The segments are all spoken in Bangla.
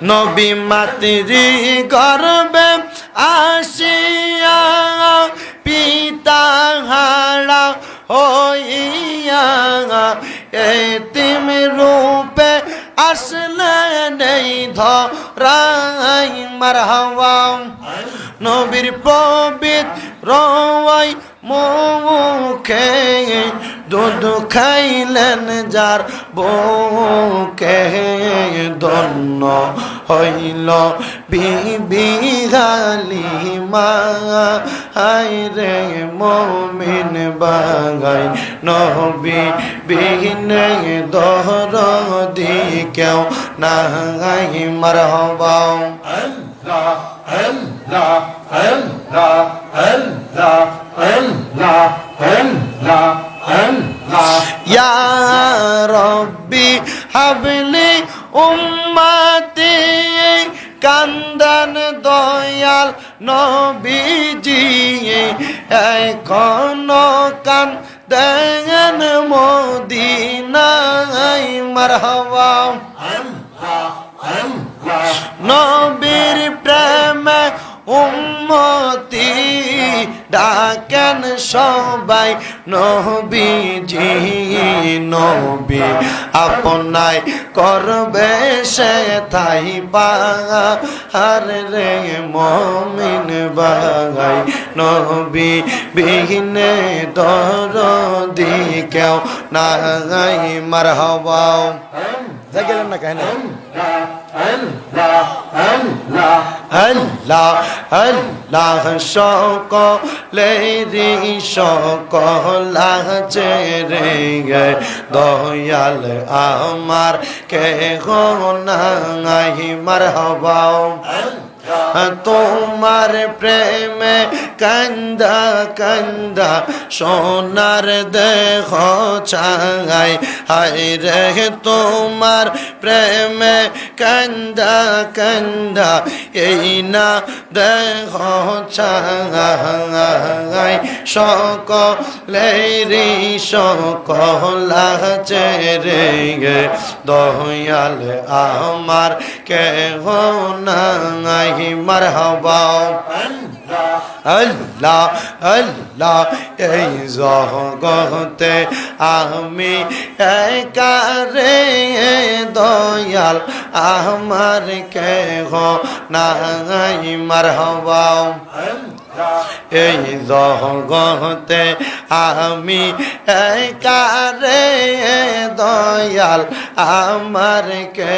নবী মাতৃ গর্বে আসিয়া পিতা হারা হইয়া এতিম রূপে আসলেন এই ধরাই মারহাওয়া নবীর পবিত রওয়াই মুখে দুধ খাইলেন যার বউকে দন্ন হইল বিবি গালিমা হাই রে মমিন বাগাই নবী বিহীনে দহর দি কেউ নাই। মারহবা। Allah, Allah, Allah, Allah, Allah, নবীজি এখন কান দেন মদিনাই মারহাবা। নবীর প্রেমে উম্মতি ডাকেন সবাই নবীজি নবী আপনায় করবে সে তাই আর রে মমিন বাগাই। নবী বিহীনে দর দি কেউ নাগাই মার হবাও যা গেলেন না কেন আল্লাহ আল্লাহ সকলেরি সকল চেরে গে দয়াল আমার কে নাই মার হবাও তোমার প্রেমে কান্দা কান্দা সোনার দেহ চাঙাই হাই রে তোমার প্রেমে কান্দা কান্দা, এই না দেহ চাঙাই সকলেরি সকল চেরে গে, দয়াল আমার কে নাই। মারহাবা। আল্লাহ আল্লাহ, এই জগতে আমি একারে দয়াল, আমার কে নাই, মারহাবা। এই জগতে আমি একারে দয়াল আমার কে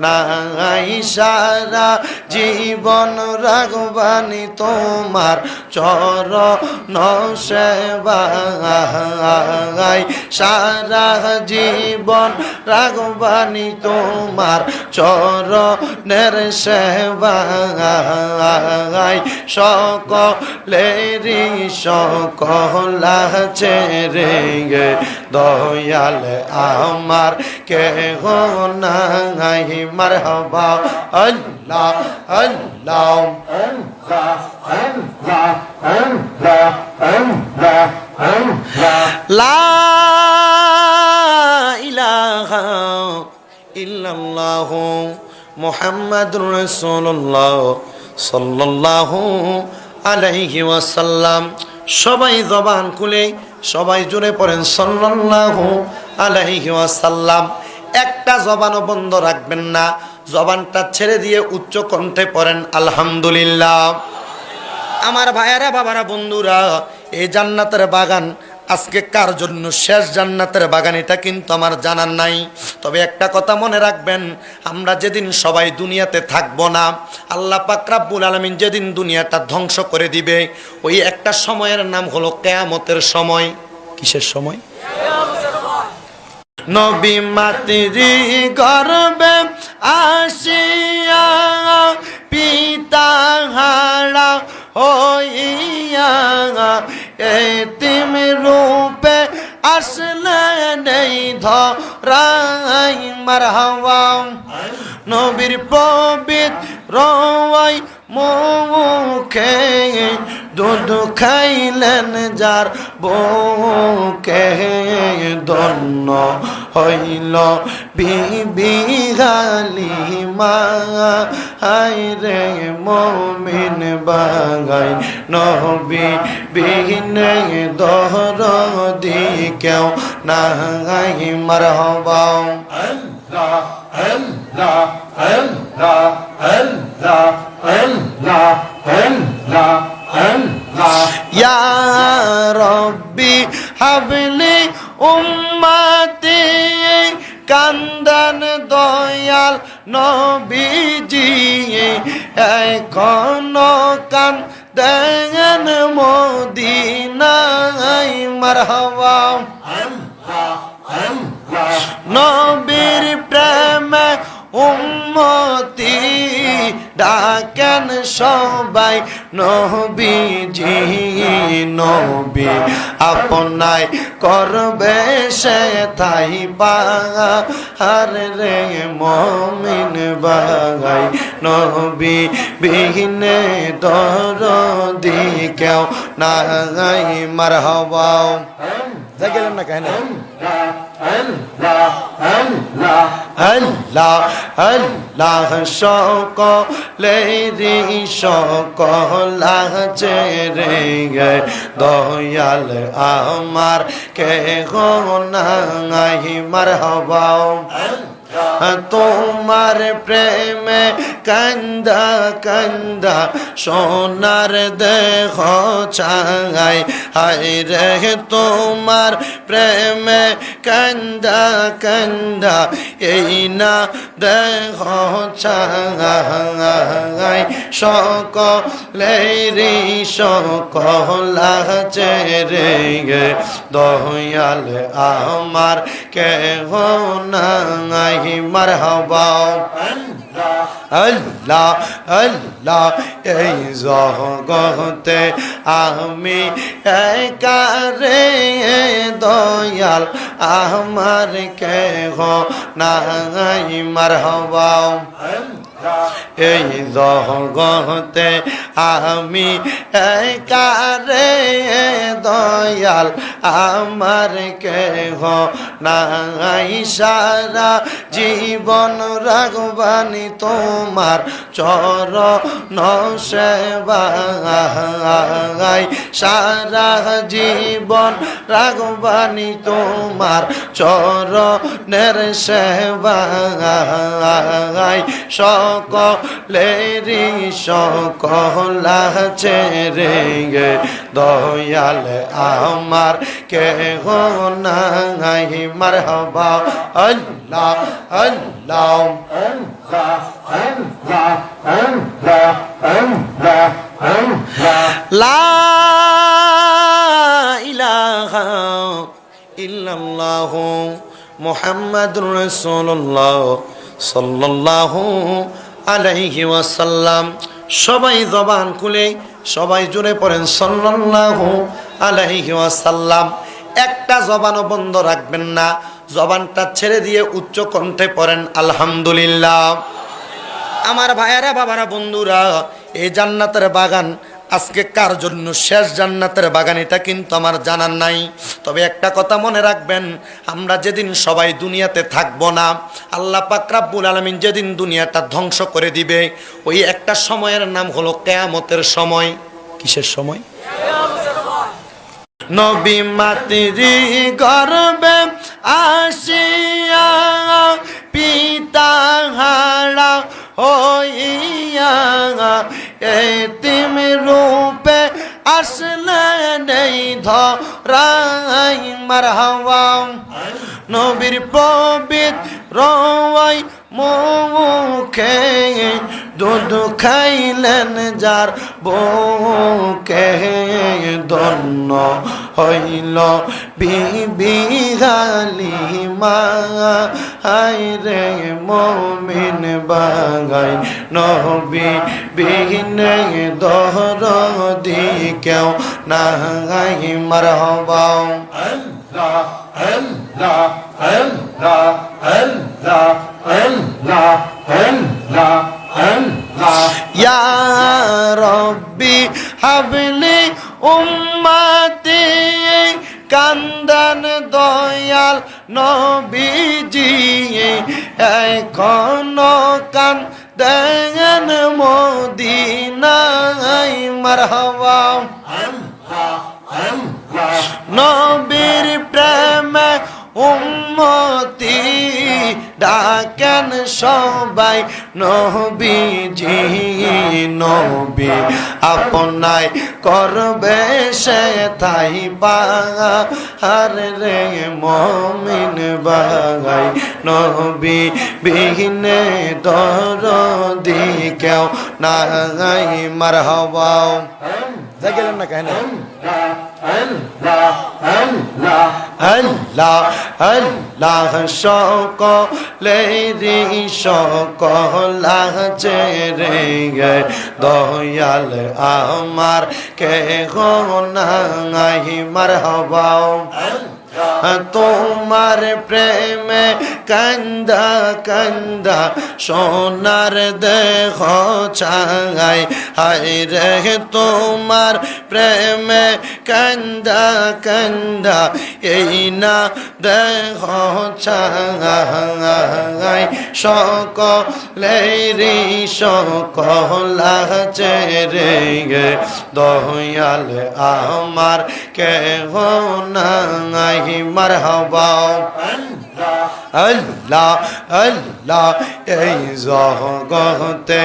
নাই, সারা জীবন রাগবানি তোমার চর সেবাই। সারা জীবন রাগবানি তোমার চর নের সেবাই। সকলেরি সকল গে, দয়াল আমার কে গো নাই মারহাবা, আল্লাহ আল্লাহ লা ইলাহা ইল্লাল্লাহু মুহাম্মাদুর সবাই জবান খুলে, সবাই জুড়ে পড়েন, সাল্লাল্লাহু আলাইহি একটা জবানও বন্ধ রাখবেন না। জবানটা ছেড়ে দিয়ে উচ্চ কণ্ঠে পড়েন, আলহামদুলিল্লাহ। আমার ভাইয়ারা, বাবারা, বন্ধুরা, এই জান্নাতের বাগান আজকে কার জন্য শেষ? জান্নাতের বাগান এটা কিন্তু আমার জানার নাই। তবে একটা কথা মনে রাখবেন, আমরা যেদিন সবাই দুনিয়াতে থাকব না, আল্লাহ পাক রাব্বুল আলামিন যেদিন দুনিয়াটা ধ্বংস করে দিবে, ওই একটা সময়ের নাম হলো কেয়ামতের সময়। কিসের সময়? নবী মাতৃ গর্বে আসিয়া পিতা হারা হইয়া এতিম রূপে আসলেন এই ধরাই মারহাওয়া নবীর পবিত রওয়াই মুখে দুধ খাইলেন যার বউকে দন্ন হইল বিবি হাই রে মমিন বাগাই নবী বিহীনে দহর দি কেউ নাই মারহবা Allah, Allah, Allah, Allah, Allah, Allah, Allah. ইয়া রব্বি হাবলি উম্মতি, কান্দন দয়াল নবীজি, এখন কান দেন মদিনাই মারহাবা। নবীর প্রেমে উম্মতি, ডাকেন সবাই নবীজি নবী আপনায় করবে সে তাই আর রে মমিন বাগাই। নবী বিহীনে দর দি কেউ নাই মার হবাও যা না কেন আল্লাহ সকলেরি সকলাহ চেরে গে দয়াল আমার কে নাই মার হবাও তোমার প্রেমে কান্দা কান্দা সোনার দেহ চাই হাই রে তোমার প্রেমে কান্দা কান্দা, এই না দেহ সকলে রে সকলা চেরে গে দয়াল আমার কেহ নাই। মারহাবা। আল্লাহ আল্লাহ এই জগতে আমি একারে দয়াল আমার কেহ নাই মারহাবা। এই জগতে আমি একারে দয়াল, আমার কেহ নাই। সারা জীবন রাগবানি তোমার চর সেবাই। সারা জীবন রাগবানি তোমার চর নের সেবাই সকলেরি সকলা চেরে গে দয়াল আমার কে নাই মার হবা আল্লাহ আল্লাহ। লা ইলাহা ইল্লাল্লাহু আলাইহি ওয়াসাল্লাম, সবাই জবান খুলে, সবাই জুড়ে পড়েন, সাল্লাল্লাহু আলাইহি ওয়াসাল্লাম। একটা জবানও বন্ধ রাখবেন না, জবানটা ছেড়ে দিয়ে উচ্চ কণ্ঠে পড়েন, আলহামদুলিল্লাহ। আমার ভাইয়ারা, বাবারা, বন্ধুরা, এই জান্নাতের বাগান আজকে কার জন্য শেষ জান্নাতের বাগান এটা কিন্তু আমার জানার নাই। তবে একটা কথা মনে রাখবেন, আমরা যেদিন সবাই দুনিয়াতে থাকব না, আল্লাহ পাক রাব্বুল আলামিন যেদিন দুনিয়াটা ধ্বংস করে দিবে, ওই একটা সময়ের নাম হলো কেয়ামতের সময়। কিসের সময়? নবী মাতৃ গর্বে আসিয়া পিতা হারা হইয়া এতিম রূপে আসলেন এই ধরাই মারহাওয়াম নবীর পবিত রওয়াই মুখে দুধ খাইলেন যার বউকে ধন্য হইল বিবি হালিমা রে মমিন বাগাই নবী বিহীনে দহর দি কেউ নাই মারহবাও Allah, Allah, Allah, Allah, Allah, Allah, Allah. ইয়া রব্বি হাবলি উম্মতি কান্দন দয়াল নবীজি এখন কান দেন মদিনাই মারহাবা। নবীর প্রেমে উম্মতি ডাকেন সবাই নবীজি নবী আপনাই করবে সে তাই পাহার রে মমিন বাগাই, নবী বিহীনে দরদি কেউ নাই। মার হওয়াও গেলেন না কেন আল্লাহ সকলেরি সকলাহ চেরে দয়াল আমার কে নাই মার হবাও তোমার প্রেমে কান্দা কান্দা সোনার দেহ চাই হায় রে তোমার প্রেমে কান্দা কান্দা এই না দেহ চাই সকলেরি সকলা চেরে দয়াল আমার কে নাই। মারহাবা। আল্লাহ আল্লাহ এই জগতে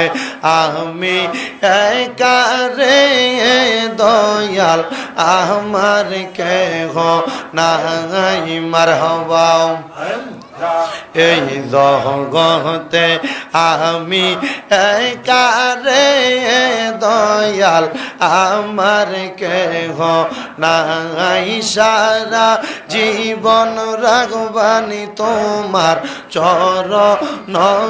আমি একারে দয়াল আমার কে নাই মারহাবা। এই জগতে আমি একারে দয়াল, আমার কেহ নাই। সারা জীবন রাগবানি তোমার চর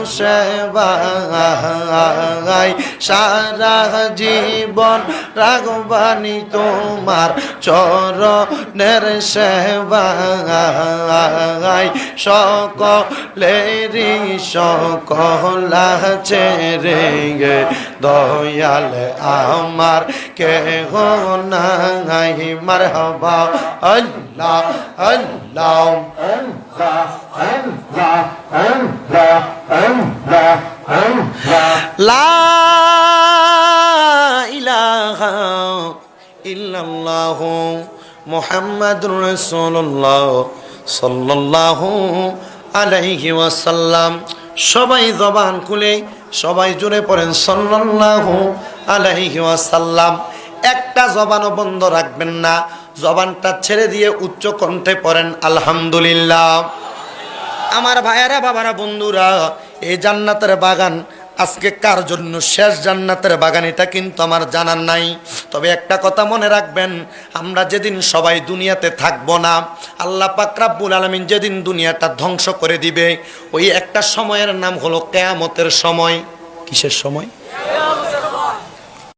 সেবাই সারা জীবন রাগবানি তোমার চর নের সেবাই সকলেরি সকলা চেরে গে দয়াল আমার কে নাই মার হবা আল্লাহ আল্লাহ। লা ইলাহা ইল্লাল্লাহু মুহাম্মাদুর রাসূলুল্লাহ। আলাইহি ওয়াসাল্লাম। সবাই জবান খুলে, সবাই জুড়ে পড়েন, সাল্লাল্লাহু আলাইহি ওয়াসাল্লাম। একটা জবানও বন্ধ রাখবেন না, জবানটা ছেড়ে দিয়ে উচ্চ কণ্ঠে পড়েন, আলহামদুলিল্লাহ। আমার ভাইয়ারা, বাবারা, বন্ধুরা, এই জান্নাতের বাগান আজকে কার জন্য শেষ জান্নাতের বাগান এটা কিন্তু আমার জানার নাই। তবে একটা কথা মনে রাখবেন, আমরা যেদিন সবাই দুনিয়াতে থাকব না, আল্লাহ পাকরাবুল আলমিন যেদিন দুনিয়াটা ধ্বংস করে দিবে, ওই একটা সময়ের নাম হলো কেয়ামতের সময়। কিসের সময়?